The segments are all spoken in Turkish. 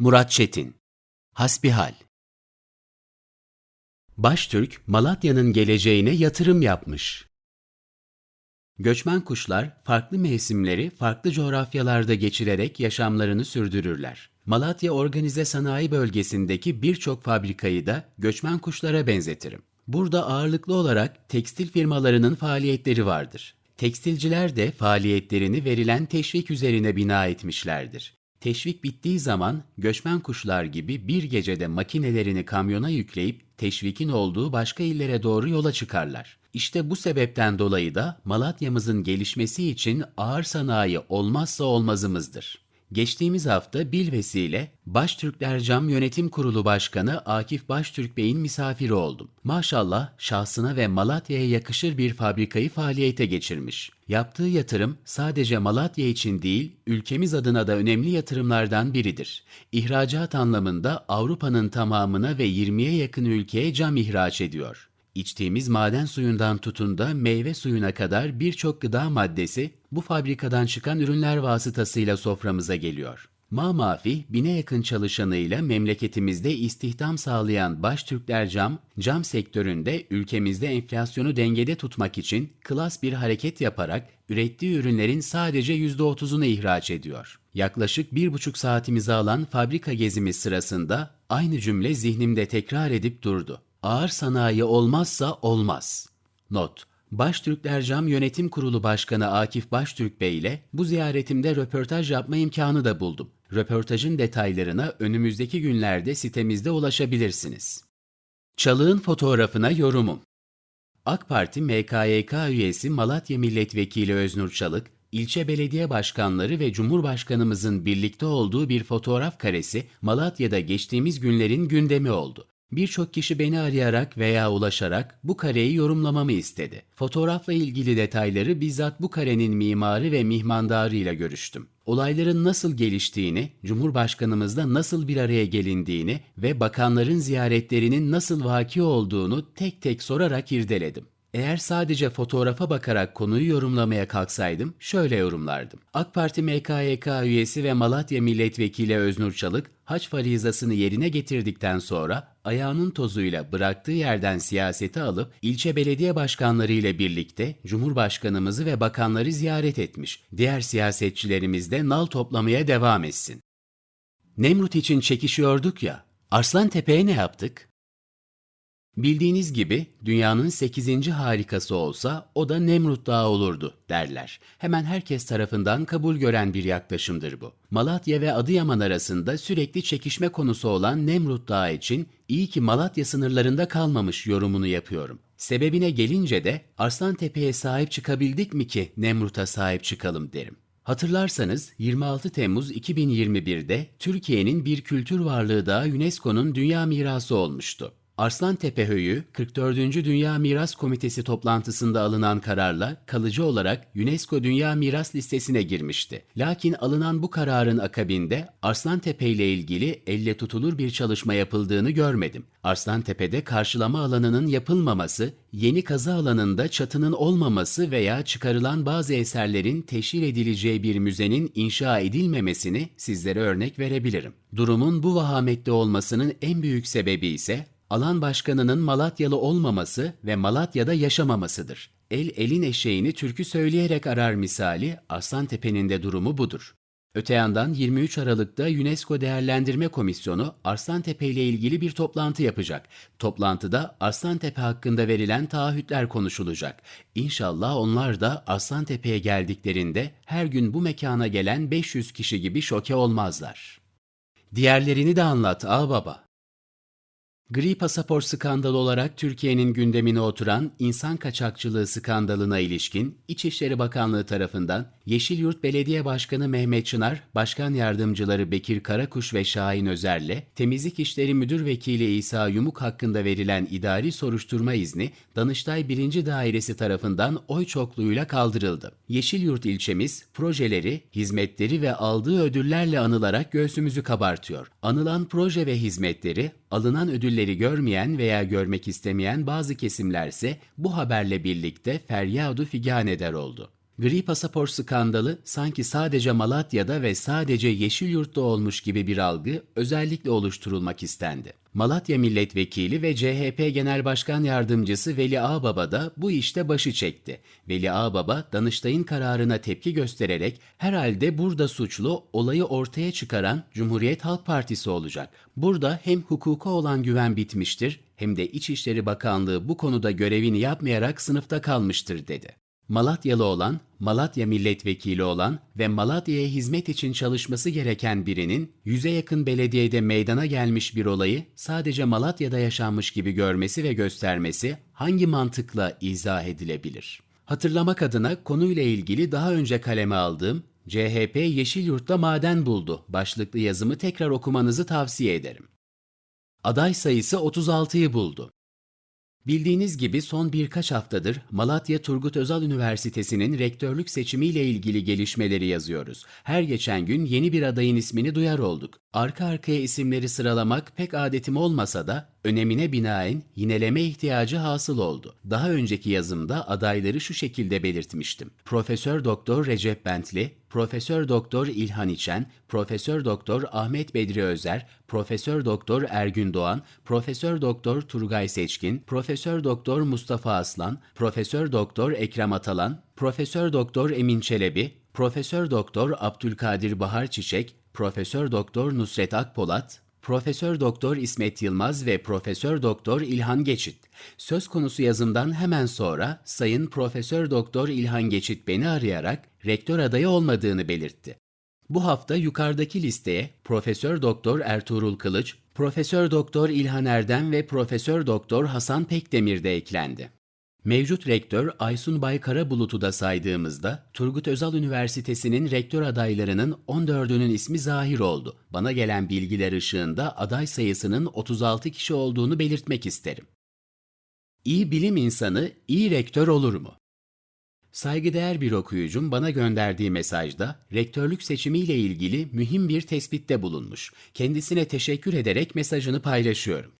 Murat Çetin Hasbihal Baştürk, Malatya'nın geleceğine yatırım yapmış. Göçmen kuşlar farklı mevsimleri farklı coğrafyalarda geçirerek yaşamlarını sürdürürler. Malatya Organize Sanayi Bölgesi'ndeki birçok fabrikayı da göçmen kuşlara benzetirim. Burada ağırlıklı olarak tekstil firmalarının faaliyetleri vardır. Tekstilciler de faaliyetlerini verilen teşvik üzerine bina etmişlerdir. Teşvik bittiği zaman göçmen kuşlar gibi bir gecede makinelerini kamyona yükleyip teşvikin olduğu başka illere doğru yola çıkarlar. İşte bu sebepten dolayı da Malatya'mızın gelişmesi için ağır sanayi olmazsa olmazımızdır. Geçtiğimiz hafta bilvesile Baştürkler Cam Yönetim Kurulu Başkanı Akif Baştürk Bey'in misafiri oldum. Maşallah şahsına ve Malatya'ya yakışır bir fabrikayı faaliyete geçirmiş. Yaptığı yatırım sadece Malatya için değil, ülkemiz adına da önemli yatırımlardan biridir. İhracat anlamında Avrupa'nın tamamına ve 20'ye yakın ülkeye cam ihraç ediyor. İçtiğimiz maden suyundan tutun da meyve suyuna kadar birçok gıda maddesi bu fabrikadan çıkan ürünler vasıtasıyla soframıza geliyor. Mamafi, bine yakın çalışanıyla memleketimizde istihdam sağlayan Baştürkler Cam, cam sektöründe ülkemizde enflasyonu dengede tutmak için klas bir hareket yaparak ürettiği ürünlerin sadece %30'unu ihraç ediyor. Yaklaşık bir buçuk saatimizi alan fabrika gezimiz sırasında aynı cümle zihnimde tekrar edip durdu. Ağır sanayi olmazsa olmaz. Not Baştürkler Cam Yönetim Kurulu Başkanı Akif Baştürk Bey ile bu ziyaretimde röportaj yapma imkanı da buldum. Röportajın detaylarına önümüzdeki günlerde sitemizde ulaşabilirsiniz. Çalığın fotoğrafına yorumum. AK Parti MKYK üyesi Malatya Milletvekili Öznur Çalık, ilçe belediye başkanları ve Cumhurbaşkanımızın birlikte olduğu bir fotoğraf karesi Malatya'da geçtiğimiz günlerin gündemi oldu. Birçok kişi beni arayarak veya ulaşarak bu kareyi yorumlamamı istedi. Fotoğrafla ilgili detayları bizzat bu karenin mimarı ve mihmandarı ile görüştüm. Olayların nasıl geliştiğini, Cumhurbaşkanımızla nasıl bir araya gelindiğini ve bakanların ziyaretlerinin nasıl vaki olduğunu tek tek sorarak irdeledim. Eğer sadece fotoğrafa bakarak konuyu yorumlamaya kalksaydım şöyle yorumlardım. AK Parti MKYK üyesi ve Malatya Milletvekili Öznur Çalık, haç farizasını yerine getirdikten sonra ayağının tozuyla bıraktığı yerden siyaseti alıp ilçe belediye başkanları ile birlikte Cumhurbaşkanımızı ve bakanları ziyaret etmiş. Diğer siyasetçilerimiz de nal toplamaya devam etsin. Nemrut için çekişiyorduk ya, Arslan Tepe'ye ne yaptık? Bildiğiniz gibi dünyanın 8. harikası olsa o da Nemrut Dağı olurdu derler. Hemen herkes tarafından kabul gören bir yaklaşımdır bu. Malatya ve Adıyaman arasında sürekli çekişme konusu olan Nemrut Dağı için iyi ki Malatya sınırlarında kalmamış yorumunu yapıyorum. Sebebine gelince de Arslan Tepe'ye sahip çıkabildik mi ki Nemrut'a sahip çıkalım derim. Hatırlarsanız 26 Temmuz 2021'de Türkiye'nin bir kültür varlığı daha UNESCO'nun dünya mirası olmuştu. Arslantepe Höyü, 44. Dünya Miras Komitesi toplantısında alınan kararla kalıcı olarak UNESCO Dünya Miras listesine girmişti. Lakin alınan bu kararın akabinde Arslantepe ile ilgili elle tutulur bir çalışma yapıldığını görmedim. Arslantepe'de karşılama alanının yapılmaması, yeni kazı alanında çatının olmaması veya çıkarılan bazı eserlerin teşhir edileceği bir müzenin inşa edilmemesini sizlere örnek verebilirim. Durumun bu vahamette olmasının en büyük sebebi ise alan başkanının Malatyalı olmaması ve Malatya'da yaşamamasıdır. El elin eşeğini türkü söyleyerek arar misali Arslantepe'nin de durumu budur. Öte yandan 23 Aralık'ta UNESCO Değerlendirme Komisyonu Arslantepe ile ilgili bir toplantı yapacak. Toplantıda Arslantepe hakkında verilen taahhütler konuşulacak. İnşallah onlar da Arslantepe'ye geldiklerinde her gün bu mekana gelen 500 kişi gibi şoke olmazlar. Diğerlerini de anlat ağababa. Gri pasaport skandalı olarak Türkiye'nin gündemine oturan insan kaçakçılığı skandalına ilişkin İçişleri Bakanlığı tarafından Yeşilyurt Belediye Başkanı Mehmet Çınar, Başkan Yardımcıları Bekir Karakuş ve Şahin Özer'le Temizlik İşleri Müdür Vekili İsa Yumuk hakkında verilen idari soruşturma izni Danıştay 1. Dairesi tarafından oy çokluğuyla kaldırıldı. Yeşilyurt ilçemiz projeleri, hizmetleri ve aldığı ödüllerle anılarak göğsümüzü kabartıyor. Anılan proje ve hizmetleri alınan ödülleri görmeyen veya görmek istemeyen bazı kesimlerse bu haberle birlikte feryadu figan eder oldu. Gri pasaport skandalı sanki sadece Malatya'da ve sadece Yeşilyurt'ta olmuş gibi bir algı özellikle oluşturulmak istendi. Malatya Milletvekili ve CHP Genel Başkan Yardımcısı Veli Ağbaba da bu işte başı çekti. Veli Ağbaba, Danıştay'ın kararına tepki göstererek herhalde burada suçlu olayı ortaya çıkaran Cumhuriyet Halk Partisi olacak. Burada hem hukuka olan güven bitmiştir hem de İçişleri Bakanlığı bu konuda görevini yapmayarak sınıfta kalmıştır dedi. Malatyalı olan, Malatya milletvekili olan ve Malatya'ya hizmet için çalışması gereken birinin yüze yakın belediyede meydana gelmiş bir olayı sadece Malatya'da yaşanmış gibi görmesi ve göstermesi hangi mantıkla izah edilebilir? Hatırlamak adına konuyla ilgili daha önce kaleme aldığım CHP Yeşilyurt'ta maden buldu başlıklı yazımı tekrar okumanızı tavsiye ederim. Aday sayısı 36'yı buldu. Bildiğiniz gibi son birkaç haftadır Malatya Turgut Özal Üniversitesi'nin rektörlük seçimiyle ilgili gelişmeleri yazıyoruz. Her geçen gün yeni bir adayın ismini duyar olduk. Arka arkaya isimleri sıralamak pek adetim olmasa da önemine binaen yineleme ihtiyacı hasıl oldu. Daha önceki yazımda adayları şu şekilde belirtmiştim. Profesör Doktor Recep Bentli, Profesör Doktor İlhan İçen, Profesör Doktor Ahmet Bedri Özer, Profesör Doktor Ergün Doğan, Profesör Doktor Turgay Seçkin, Profesör Doktor Mustafa Aslan, Profesör Doktor Ekrem Atalan, Profesör Doktor Emin Çelebi, Profesör Doktor Abdülkadir Bahar Çiçek, Profesör Doktor Nusret Akpolat, Profesör Doktor İsmet Yılmaz ve Profesör Doktor İlhan Geçit. Söz konusu yazımdan hemen sonra Sayın Profesör Doktor İlhan Geçit beni arayarak rektör adayı olmadığını belirtti. Bu hafta yukarıdaki listeye Profesör Doktor Ertuğrul Kılıç, Profesör Doktor İlhan Erdem ve Profesör Doktor Hasan Pekdemir de eklendi. Mevcut rektör Aysun Bay Karabulut'u da saydığımızda Turgut Özal Üniversitesi'nin rektör adaylarının 14'ünün ismi zahir oldu. Bana gelen bilgiler ışığında aday sayısının 36 kişi olduğunu belirtmek isterim. İyi bilim insanı iyi rektör olur mu? Saygıdeğer bir okuyucum bana gönderdiği mesajda rektörlük seçimiyle ilgili mühim bir tespitte bulunmuş. Kendisine teşekkür ederek mesajını paylaşıyorum.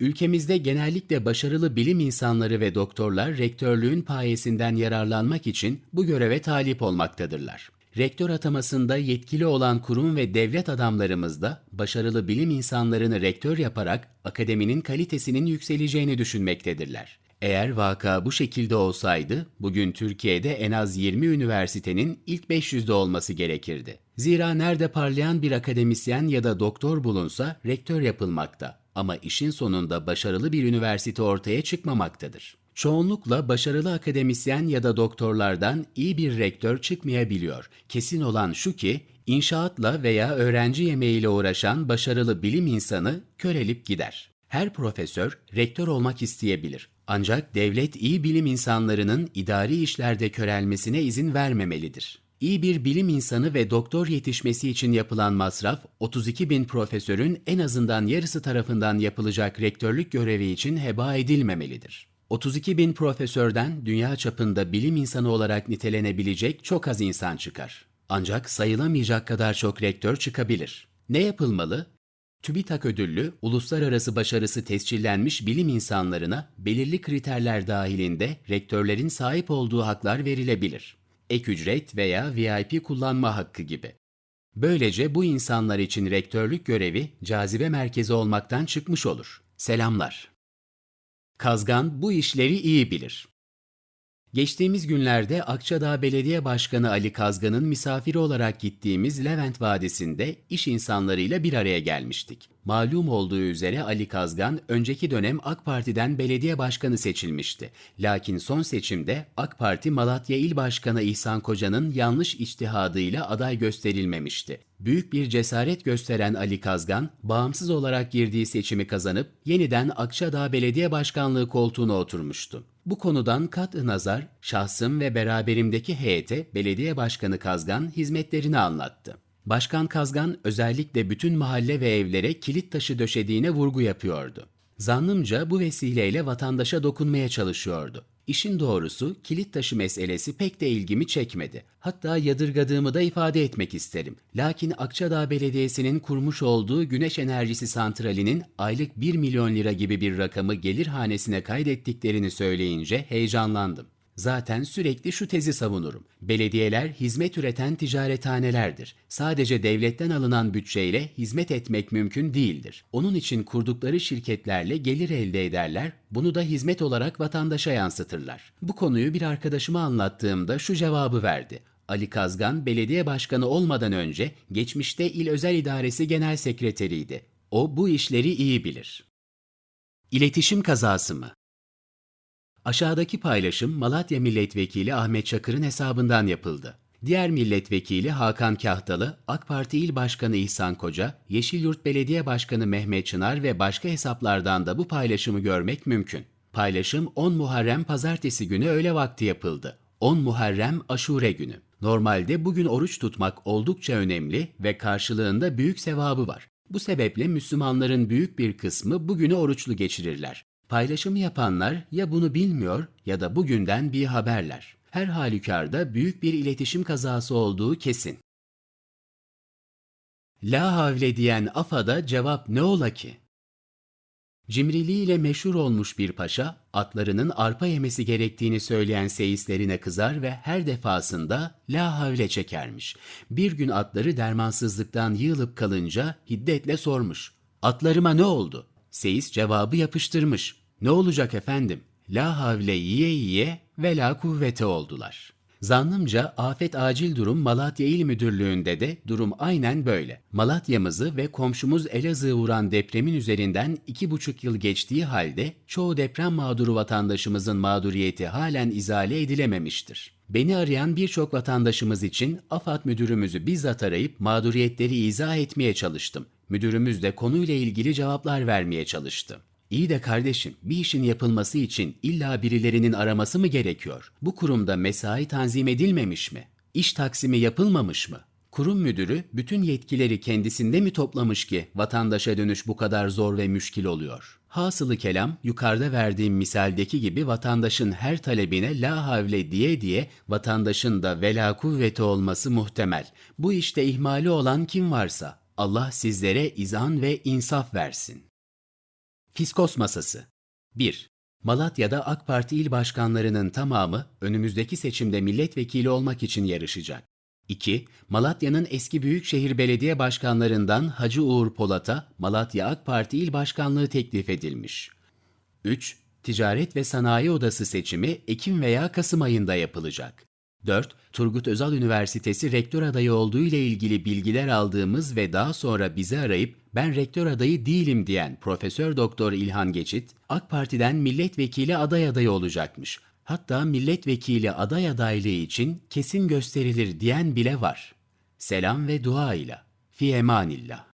Ülkemizde genellikle başarılı bilim insanları ve doktorlar rektörlüğün payesinden yararlanmak için bu göreve talip olmaktadırlar. Rektör atamasında yetkili olan kurum ve devlet adamlarımız da başarılı bilim insanlarını rektör yaparak akademinin kalitesinin yükseleceğini düşünmektedirler. Eğer vaka bu şekilde olsaydı, bugün Türkiye'de en az 20 üniversitenin ilk 500'de olması gerekirdi. Zira nerede parlayan bir akademisyen ya da doktor bulunsa rektör yapılmakta ama işin sonunda başarılı bir üniversite ortaya çıkmamaktadır. Çoğunlukla başarılı akademisyen ya da doktorlardan iyi bir rektör çıkmayabiliyor. Kesin olan şu ki, inşaatla veya öğrenci yemeğiyle uğraşan başarılı bilim insanı körelip gider. Her profesör rektör olmak isteyebilir. Ancak devlet iyi bilim insanlarının idari işlerde körelmesine izin vermemelidir. İyi bir bilim insanı ve doktor yetişmesi için yapılan masraf, 32 bin profesörün en azından yarısı tarafından yapılacak rektörlük görevi için heba edilmemelidir. 32 bin profesörden dünya çapında bilim insanı olarak nitelenebilecek çok az insan çıkar. Ancak sayılamayacak kadar çok rektör çıkabilir. Ne yapılmalı? TÜBİTAK ödüllü, uluslararası başarısı tescillenmiş bilim insanlarına belirli kriterler dahilinde rektörlerin sahip olduğu haklar verilebilir. Ek ücret veya VIP kullanma hakkı gibi. Böylece bu insanlar için rektörlük görevi cazibe merkezi olmaktan çıkmış olur. Selamlar. Kazgan bu işleri iyi bilir. Geçtiğimiz günlerde Akçadağ Belediye Başkanı Ali Kazgan'ın misafiri olarak gittiğimiz Levent Vadisi'nde iş insanlarıyla bir araya gelmiştik. Malum olduğu üzere Ali Kazgan önceki dönem AK Parti'den belediye başkanı seçilmişti. Lakin son seçimde AK Parti Malatya İl Başkanı İhsan Koca'nın yanlış içtihadıyla aday gösterilmemişti. Büyük bir cesaret gösteren Ali Kazgan, bağımsız olarak girdiği seçimi kazanıp yeniden Akçadağ Belediye Başkanlığı koltuğuna oturmuştu. Bu konudan kat'ı nazar, şahsım ve beraberimdeki heyete belediye başkanı Kazgan hizmetlerini anlattı. Başkan Kazgan özellikle bütün mahalle ve evlere kilit taşı döşediğine vurgu yapıyordu. Zannımca bu vesileyle vatandaşa dokunmaya çalışıyordu. İşin doğrusu kilit taşı meselesi pek de ilgimi çekmedi. Hatta yadırgadığımı da ifade etmek isterim. Lakin Akçadağ Belediyesi'nin kurmuş olduğu güneş enerjisi santralinin aylık 1 milyon lira gibi bir rakamı gelir hanesine kaydettiklerini söyleyince heyecanlandım. Zaten sürekli şu tezi savunurum. Belediyeler hizmet üreten ticarethanelerdir. Sadece devletten alınan bütçeyle hizmet etmek mümkün değildir. Onun için kurdukları şirketlerle gelir elde ederler, bunu da hizmet olarak vatandaşa yansıtırlar. Bu konuyu bir arkadaşıma anlattığımda şu cevabı verdi. Ali Kazgan belediye başkanı olmadan önce geçmişte İl Özel İdaresi Genel Sekreteriydi. O bu işleri iyi bilir. İletişim kazası mı? Aşağıdaki paylaşım Malatya Milletvekili Ahmet Çakır'ın hesabından yapıldı. Diğer milletvekili Hakan Kahtalı, AK Parti İl Başkanı İhsan Koca, Yeşilyurt Belediye Başkanı Mehmet Çınar ve başka hesaplardan da bu paylaşımı görmek mümkün. Paylaşım 10 Muharrem pazartesi günü öğle vakti yapıldı. 10 Muharrem Aşure günü. Normalde bugün oruç tutmak oldukça önemli ve karşılığında büyük sevabı var. Bu sebeple Müslümanların büyük bir kısmı bugünü oruçlu geçirirler. Paylaşımı yapanlar ya bunu bilmiyor ya da bugünden bir haberler. Her halükarda büyük bir iletişim kazası olduğu kesin. La havle diyen AFA'da cevap ne ola ki? Cimriliğiyle meşhur olmuş bir paşa, atlarının arpa yemesi gerektiğini söyleyen seyislerine kızar ve her defasında la havle çekermiş. Bir gün atları dermansızlıktan yığılıp kalınca hiddetle sormuş. Atlarıma ne oldu? Seyis cevabı yapıştırmış. Ne olacak efendim? La havle yiye yiye ve la kuvvete oldular. Zannımca Afet Acil Durum Malatya İl Müdürlüğü'nde de durum aynen böyle. Malatya'mızı ve komşumuz Elazığ'ı vuran depremin üzerinden iki buçuk yıl geçtiği halde çoğu deprem mağduru vatandaşımızın mağduriyeti halen izale edilememiştir. Beni arayan birçok vatandaşımız için AFAD müdürümüzü bizzat arayıp mağduriyetleri izah etmeye çalıştım. Müdürümüz de konuyla ilgili cevaplar vermeye çalıştı. İyi de kardeşim, bir işin yapılması için illa birilerinin araması mı gerekiyor? Bu kurumda mesai tanzim edilmemiş mi? İş taksimi yapılmamış mı? Kurum müdürü bütün yetkileri kendisinde mi toplamış ki vatandaşa dönüş bu kadar zor ve müşkil oluyor? Hasılı kelam yukarıda verdiğim misaldeki gibi vatandaşın her talebine la havle diye diye vatandaşın da vela kuvveti olması muhtemel. Bu işte ihmali olan kim varsa Allah sizlere izan ve insaf versin. Fiskos Masası 1. Malatya'da AK Parti il başkanlarının tamamı önümüzdeki seçimde milletvekili olmak için yarışacak. 2. Malatya'nın eski Büyükşehir Belediye Başkanlarından Hacı Uğur Polat'a Malatya AK Parti il başkanlığı teklif edilmiş. 3. Ticaret ve Sanayi Odası seçimi Ekim veya Kasım ayında yapılacak. 4. Turgut Özal Üniversitesi rektör adayı olduğu ile ilgili bilgiler aldığımız ve daha sonra bizi arayıp ben rektör adayı değilim diyen Profesör Doktor İlhan Geçit, AK Parti'den milletvekili aday adayı olacakmış. Hatta milletvekili aday adaylığı için kesin gösterilir diyen bile var. Selam ve dua ile. Fi emanillah.